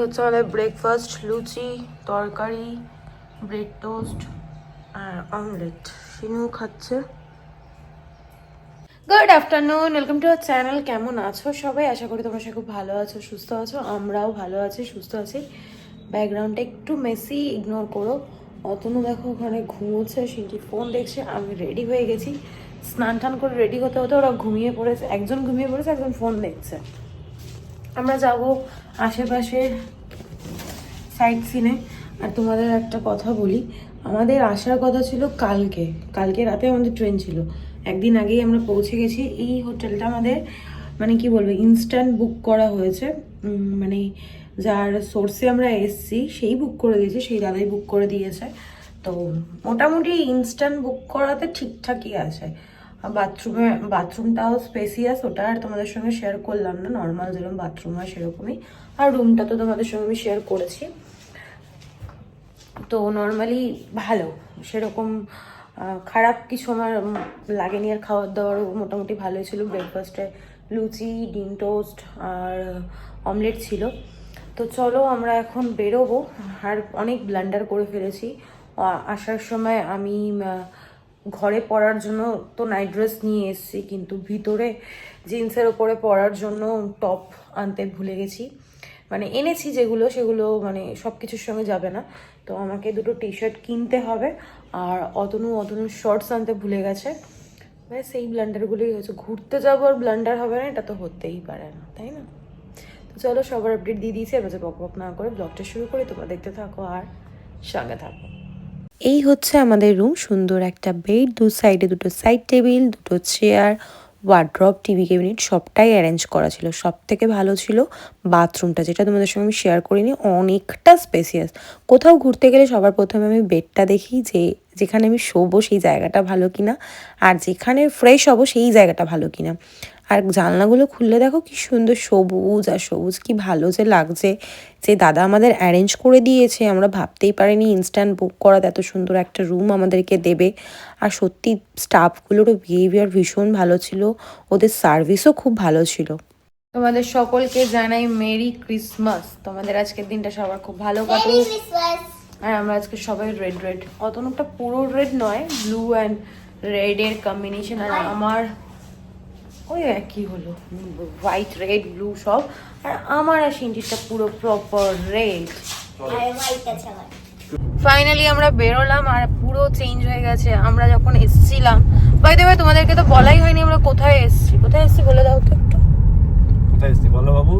হচ্ছে আমাদের ব্রেকফাস্ট লুচি, তরকারি ব্রেড টোস্ট আর অমলেট শিনু খাচ্ছে। Good afternoon welcome to our channel কেমন আছো সবাই? আশা করি তোমরা সবাই খুব ভালো আছো, সুস্থ আছো। আমরাও ভালো আছি, সুস্থ আছি। ব্যাকগ্রাউন্ডটা একটু মেসি ইগনোর করো। অতনু দেখো ওখানে ঘুমোচ্ছে সিনটি ফোন দেখছে। আমি রেডি হয়ে গেছি। স্নান টান করে রেডি হতে হতে ওরা ঘুমিয়ে পড়েছে। একজন ঘুমিয়ে পড়েছে, একজন ফোন দেখছে। আমরা যাব আশেপাশের সাইড সিনে আর তোমাদের একটা কথা বলি, আমাদের আসার কথা ছিল কালকে। কালকে রাতে আমাদের ট্রেন ছিল। একদিন আগেই আমরা পৌঁছে গেছি। এই হোটেলটা আমাদের মানে কি বলব ইনস্ট্যান্ট বুক করা হয়েছে। মানে যার সোর্সে আমরা এসছি, সেই বুক করে দিয়েছে, সেই দাদাই বুক করে দিয়েছে। তো মোটামুটি ইনস্ট্যান্ট বুক করাতে ঠিকঠাকই আছে। বাথরুমে, বাথরুমটাও স্পেসিয়াস ওটা আর তোমাদের সঙ্গে শেয়ার করলাম না নর্মাল যেরকম বাথরুম হয় সেরকমই। আর রুমটা তো তোমাদের সঙ্গে আমি শেয়ার করেছি। তো নর্মালি ভালো, সেরকম খারাপ কিছু আমার লাগেনি, আর খাওয়ার দাওয়ারও মোটামুটি ভালোই ছিল। ব্রেকফাস্টে লুচি, ডিম টোস্ট আর অমলেট ছিল। তো চলো আমরা এখন বেরোবো। আর অনেক ব্লান্ডার করে ফেলেছি। আসার সময় আমি ঘরে পরার জন্য তো নাইট ড্রেস নিয়ে এসেছি, কিন্তু ভিতরে জিন্সের ওপরে পরার জন্য টপ আনতে ভুলে গেছি। মানে এনেছি যেগুলো, সেগুলো মানে সব কিছুর সঙ্গে যাবে না। তো আমাকে দুটো টি শার্ট কিনতে হবে, আর অতনু অতনু শর্টস আনতে ভুলে গেছে। ব্যাস, এই ব্লান্ডারগুলোই হয়েছে। ঘুরতে যাব আর ব্লান্ডার হবে না, এটা তো হতেই পারে না, তাই না? তো চলো, সবার আপডেট দিয়ে দিয়েছি। এবার বক বক না করে ব্লগটা শুরু করি, তোমরা দেখতে থাকো আর সঙ্গে থাকো। এই হচ্ছে আমাদের রুম সুন্দর একটা বেড দু সাইডে দুটো সাইড টেবিল দুটো চেয়ার ওয়ার্ড্রপ টিভি ক্যাবিনেট সবটাই অ্যারেঞ্জ করা ছিল। সব থেকে ভালো ছিল বাথরুমটা যেটা তোমাদের সঙ্গে আমি শেয়ার করিনি, অনেকটা স্পেসিয়াস কোথাও ঘুরতে গেলে সবার প্রথমে আমি বেডটা দেখি যে, যেখানে আমি শোবো সেই জায়গাটা ভালো কিনা, আর যেখানে ফ্রেশ হব সেই জায়গাটা ভালো কিনা। আর জানলাগুলো খুললে দেখো কি সুন্দর সবুজ আর সবুজ কি ভালো যে লাগছে। যে দাদা আমাদের অ্যারেঞ্জ করে দিয়েছে আমরা ভাবতেই পারিনি ইনস্ট্যান্ট বুক করাতে এত সুন্দর একটা রুম আমাদেরকে দেবে। আর সত্যি স্টাফগুলোরও বিহেভিয়ার ভীষণ ভালো ছিল ওদের সার্ভিসও খুব ভালো ছিল। তোমাদের সকলকে জানাই মেরি ক্রিসমাস তোমাদের আজকের দিনটা সবার খুব ভালো কাটুক। আর আমরা আজকে সবাই রেড রেড অতনুটা পুরো রেড নয় ব্লু অ্যান্ড রেডের কম্বিনেশন আর আমার ওই একই হলো? হোয়াইট রেড ব্লু সব। আর আমার আর সিনটিটা পুরো প্রপার রেড ফাইনালি আমরা। বেরোলাম আর পুরো চেঞ্জ হয়ে গেছে। আমরা যখন এসছিলাম বাই দেবে তোমাদেরকে তো বলাই হয়নি আমরা কোথায় এসছি। কোথায় এসছি বলে দাও তো একটু। কোথায় এসছি বলো বাবু?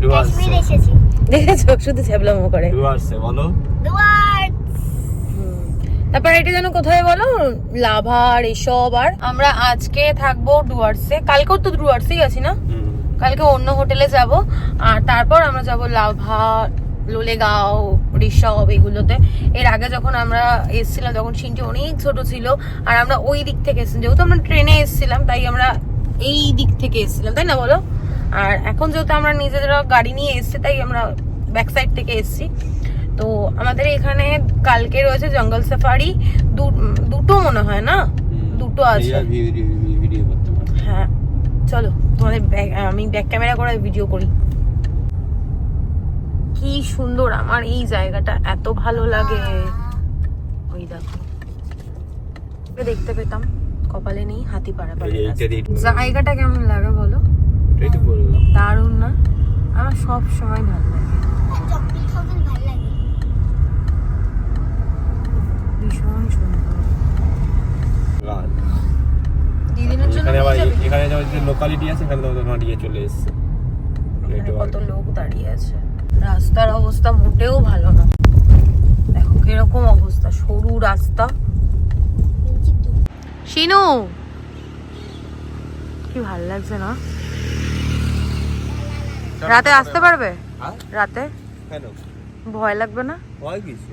ডুয়ার্সে এসেছি। দেখেছ? শুধু ছ্যাবলামো করে। ডুয়ার্সে বলো। হুম। তারপর এটা যেন কোথায় বলো? লাভার এসব আর আমরা আজকে থাকব ডুয়ার্সে। কালকেও তো ডুয়ার্সেই আছি না? কালকে অন্য হোটেলে যাব। আর তারপর আমরা যাব লাভা লোলেগাঁও ঋষভ এগুলোতে। এর আগে যখন আমরা এসেছিলাম তখন সিনটি অনেক ছোট ছিল। আর আমরা ওই দিক থেকে এসেছিলাম যেহেতু আমরা ট্রেনে এসেছিলাম তাই আমরা এই দিক থেকে এসেছিলাম তাই না বলো? আর এখন যেহেতু আমরা নিজেরা গাড়ি নিয়ে এসেছি তাই আমরা ব্যাক সাইড থেকে এসেছি। তো আমাদের এখানে কালকে রয়েছে জঙ্গল সাফারি। দুটো মনে হয় না? দুটো আছে। হ্যাঁ। চলো তোমাদের ব্যাক আমি ব্যাক ক্যামেরা করে ভিডিও করি। কি সুন্দর আমার এই জায়গাটা এত ভালো লাগে। ওই দেখো। দেখতে পেতাম। কপালে নেই হাতি পাড়া জায়গাটা কেমন লাগে বলো? দারুণ না? আমার সব সময় ভালো লাগে। ভীষণ সুন্দর দিদিনের জন্য এখানে আবার এখানে যে লোকালিটি আছে এখানে তোমাদের মাটিয়ে চলে এসছে। কত লোক দাঁড়িয়ে আছে। রাস্তার অবস্থা মোটেও ভালো না। দেখো কীরকম অবস্থা সরু রাস্তা। শিনু! কি ভালো লাগছে না? রাতে আসতে পারবে? রাতে? ভয় লাগবে না? হয় কিছু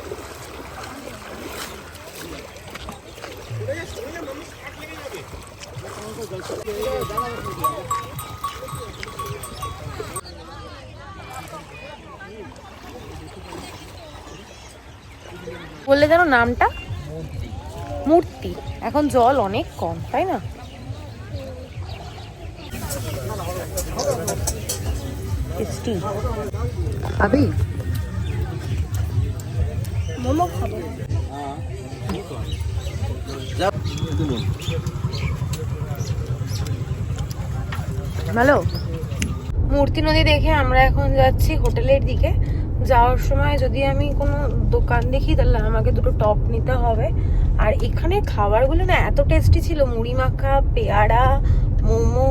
বললে যেন নামটা? মূর্তি। এখন জল অনেক কম তাই না? টেস্টি খাবি মোমো খাব। ভালো? মূর্তি নদী দেখে আমরা এখন যাচ্ছি হোটেলের দিকে। যাওয়ার সময় যদি আমি কোনো দোকান দেখি, তাহলে আমাকে দুটো টপ নিতে হবে। আর এখানে খাবারগুলো না এত টেস্টি ছিল। মুড়ি মাখা, পেয়ারা, মোমো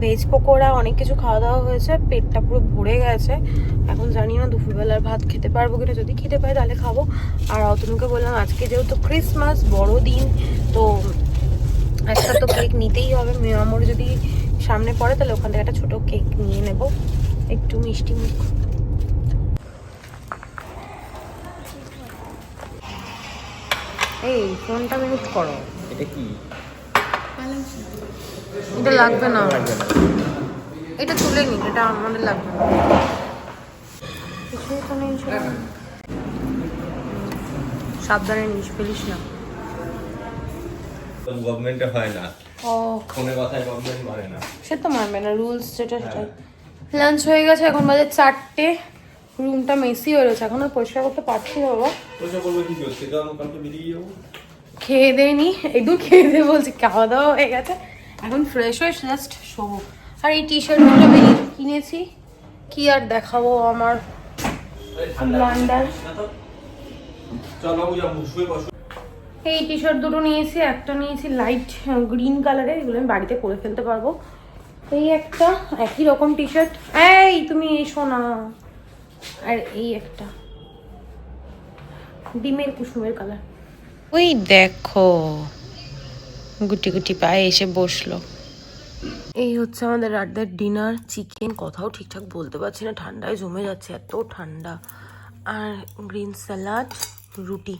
ভেজ পকোড়া, অনেক কিছু খাওয়া দাওয়া হয়েছে। পেটটা পুরো ভরে গেছে। এখন জানি না দুপুরবেলার ভাত খেতে পারব কিনা। যদি খেতে পাই তাহলে খাব। আর অতনুকে বললাম, আজকে যেহেতু ক্রিসমাস বড় দিন তো একটা তো কেক নিতেই হবে। মেয়ামোর যদি সামনে পড়ে তাহলে ওখান থেকে একটা ছোট কেক নিয়ে নেব। একটু মিষ্টি মুখ। এই ফোনটা মিউট করো। এটা কি? এটা লাগবে না। এটা তুলে নি এটা আমাদের লাগবে না। কিছুই তো নেই সাবধানে নিস ফেলিস না। গভর্নমেন্টে হয় না। ও। ফোনে কথায় গভর্নমেন্ট মানে না। সে তো মানবে না রুলস যেটা লাঞ্চ হয়ে গেছে এখন বাজে চারটে। রুমটা মেসি হয়ে রয়েছে এখন আর পরিষ্কার করতে পারছি না বাবা। পয়সা করব কি কারণ কালকে বেরিয়ে যাব। খেয়ে দেয়নি একদম খেয়ে দিয়ে বলছি খাওয়া দাওয়া হয়ে গেছে। এখন ফ্রেশ হয়ে জাস্ট শোবো। আর এই টি শার্ট দুটো বেরিয়ে কিনেছি কি আর দেখাবো আমার লন্ডন চলো শুয়ে বসো এই টি শার্ট দুটো নিয়েছি একটা নিয়েছি লাইট গ্রিন কালারের এগুলো আমি বাড়িতে করে ফেলতে পারব। এই একটা একই রকম টি শার্ট এই তুমি এসো না আর এই একটা। ডিমের কুসুমের কালার ওই দেখো। গুটি গুটি পায়ে এসে বসল। এই হচ্ছে আমাদের রাতের ডিনার চিকেন কথাও ঠিকঠাক বলতে পারছি না ঠান্ডায় জমে যাচ্ছে এত ঠান্ডা। আর গ্রিন স্যালাড রুটি।